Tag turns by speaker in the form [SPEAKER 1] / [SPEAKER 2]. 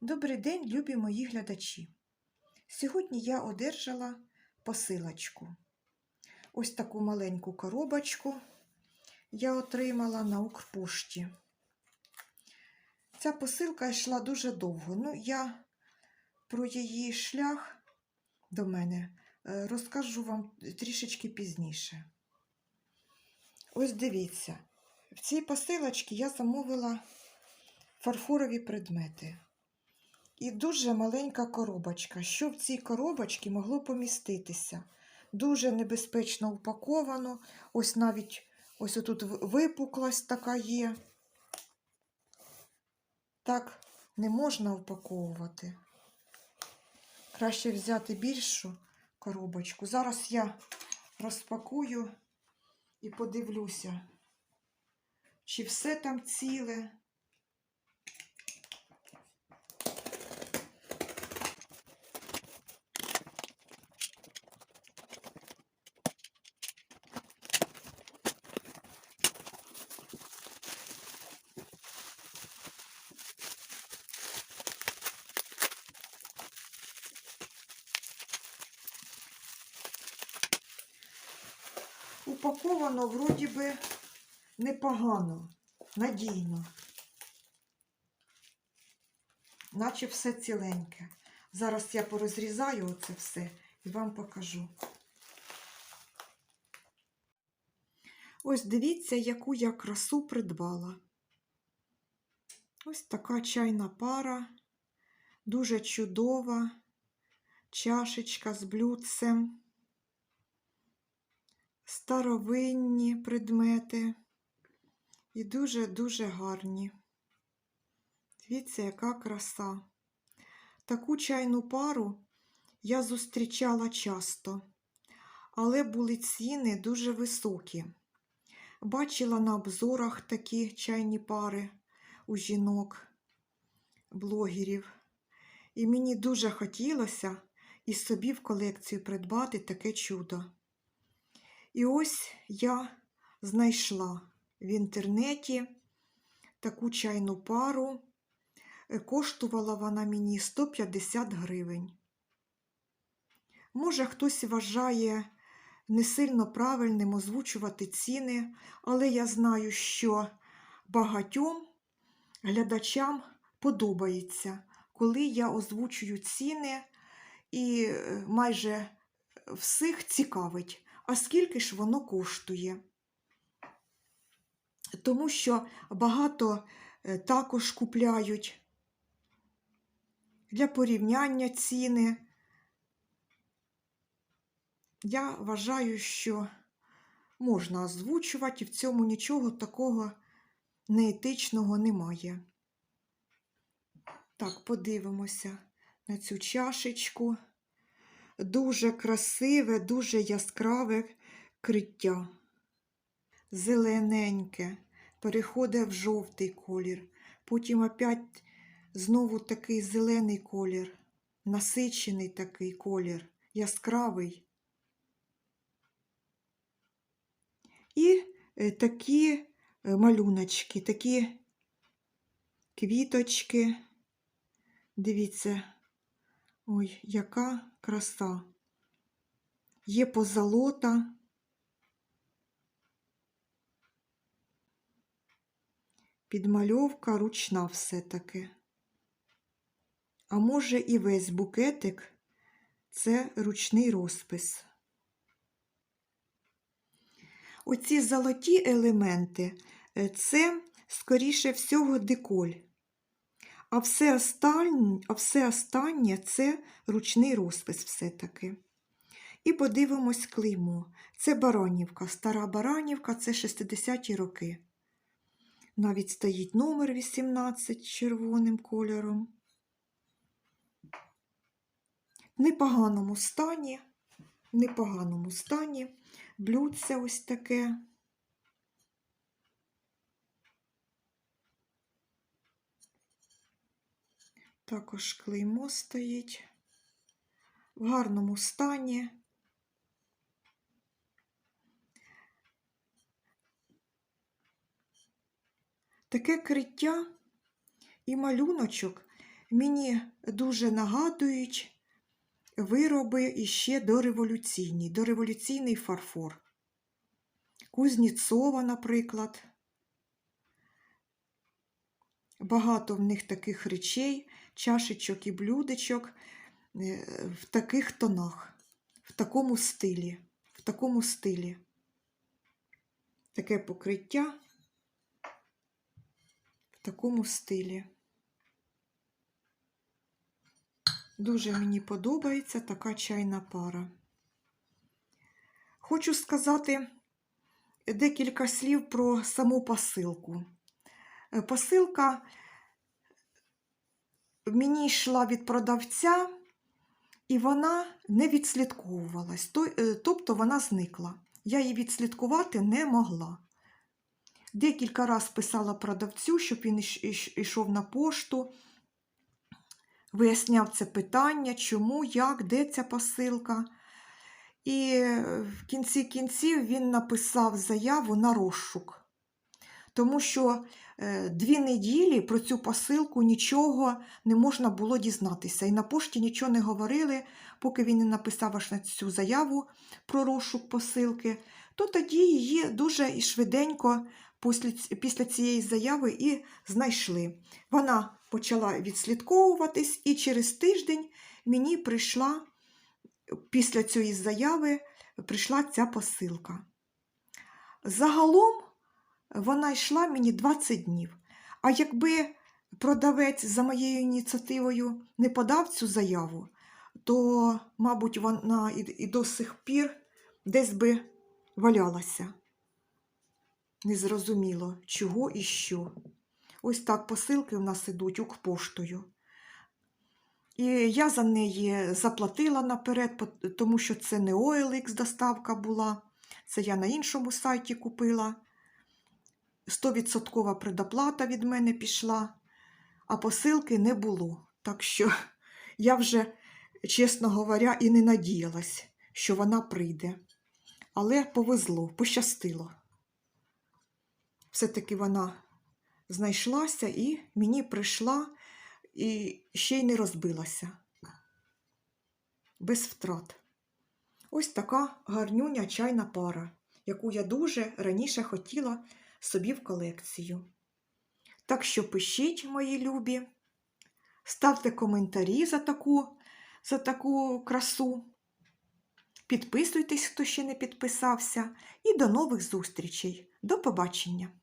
[SPEAKER 1] Добрий день, любі мої глядачі. Сьогодні я одержала посилочку. Ось таку маленьку коробочку я отримала на Укрпошті. Ця посилка йшла дуже довго. Ну, я про її шлях до мене е, розкажу вам трішечки пізніше. Ось дивіться, в цій посилочці я замовила фарфорові предмети. І дуже маленька коробочка. Що в цій коробочці могло поміститися? Дуже небезпечно упаковано. Ось навіть ось тут випуклость така є. Так не можна упаковувати. Краще взяти більшу коробочку. Зараз я розпакую і подивлюся, чи все там ціле. Упаковано вроді би непогано, надійно. Наче все ціленьке. Зараз я порозрізаю оце все і вам покажу. Ось дивіться, яку я красу придбала. Ось така чайна пара, дуже чудова, чашечка з блюдцем старовинні предмети і дуже-дуже гарні. Дивіться, яка краса. Таку чайну пару я зустрічала часто, але були ціни дуже високі. Бачила на обзорах такі чайні пари у жінок, блогерів. І мені дуже хотілося і собі в колекцію придбати таке чудо. І ось я знайшла в інтернеті таку чайну пару. Е, Коштувала вона мені 150 гривень. Може, хтось вважає не сильно правильним озвучувати ціни, але я знаю, що багатьом глядачам подобається, коли я озвучую ціни і е, майже всіх цікавить а скільки ж воно коштує. Тому що багато е, також купляють для порівняння ціни. Я вважаю, що можна озвучувати, і в цьому нічого такого неетичного немає. Так, подивимося на цю чашечку дуже красиве, дуже яскраве криття. Зелененьке, переходить в жовтий колір. Потім опять знову такий зелений колір, насичений такий колір, яскравий. І е, такі е, малюночки, такі квіточки. Дивіться, ой, яка краса. Є позолота. Підмальовка ручна все-таки. А може і весь букетик це ручний розпис. Оці золоті елементи е, це, скоріше всього, деколь. А все останнє, а все останнє це ручний розпис все-таки. І подивимось клеймо. Це Баранівка, стара Баранівка, це 60-ті роки. Навіть стоїть номер 18 червоним кольором. В непоганому стані, в непоганому стані, блюдце ось таке. Також клеймо стоїть в гарному стані. Таке криття і малюночок мені дуже нагадують вироби іще дореволюційні, дореволюційний фарфор. Кузніцова, наприклад. Багато в них таких речей, чашечок і блюдечок е, в таких тонах, в такому стилі, в такому стилі. Таке покриття в такому стилі. Дуже мені подобається така чайна пара. Хочу сказати декілька слів про саму посилку. Посилка мені йшла від продавця, і вона не відслідковувалась, е, тобто вона зникла. Я її відслідкувати не могла. Декілька разів писала продавцю, щоб він іш- на пошту, виясняв це питання, чому, як, де ця посилка. І е, в кінці кінців він написав заяву на розшук, тому що дві неділі про цю посилку нічого не можна було дізнатися. І на пошті нічого не говорили, поки він не написав аж на цю заяву про розшук посилки, то тоді її дуже і швиденько після, після цієї заяви і знайшли. Вона почала відслідковуватись, і через тиждень мені прийшла після цієї заяви прийшла ця посилка. Загалом вона йшла мені 20 днів. А якби продавець за моєю ініціативою не подав цю заяву, то, мабуть, вона і, до сих пір десь би валялася. Незрозуміло, чого і що. Ось так посилки у нас ідуть Укрпоштою. І я за неї заплатила наперед, тому що це не OLX доставка була. Це я на іншому сайті купила. 100% предоплата від мене пішла, а посилки не було. Так що я вже, чесно говоря, і не надіялась, що вона прийде. Але повезло, пощастило. Все-таки вона знайшлася і мені прийшла і ще й не розбилася. Без втрат. Ось така гарнюня чайна пара, яку я дуже раніше хотіла собі в колекцію. Так що пишіть, мої любі, ставте коментарі за таку, за таку красу. Підписуйтесь, хто ще не підписався, і до нових зустрічей. До побачення!